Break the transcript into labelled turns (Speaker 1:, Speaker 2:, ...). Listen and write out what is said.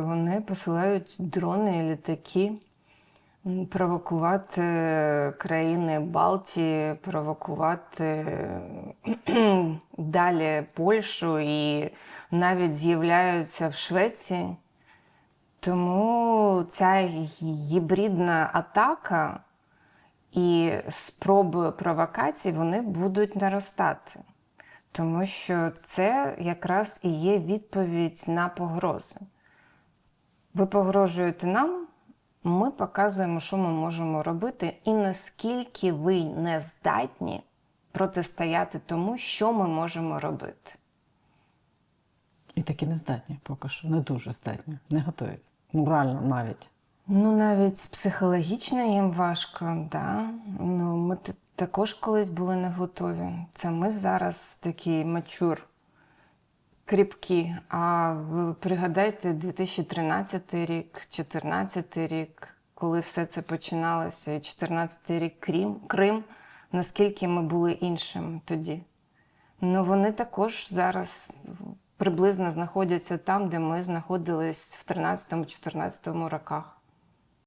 Speaker 1: Вони посилають дрони і літаки провокувати країни Балтії, провокувати далі Польщу і навіть з'являються в Швеції. Тому ця гібридна атака і спроби провокацій вони будуть наростати. Тому що це якраз і є відповідь на погрози. Ви погрожуєте нам, ми показуємо, що ми можемо робити, і наскільки ви не здатні протистояти тому, що ми можемо робити.
Speaker 2: І такі не здатні поки що, не дуже здатні, не готові. Морально навіть.
Speaker 1: Ну, навіть психологічно їм важко, да. Ну, ми також колись були не готові. Це ми зараз такі мачур, кріпкі. А ви пригадайте 2013 рік, 2014 рік, коли все це починалося, і 2014 рік Крим, Крим, наскільки ми були іншим тоді. Ну, вони також зараз приблизно знаходяться там, де ми знаходились в 13-14 роках.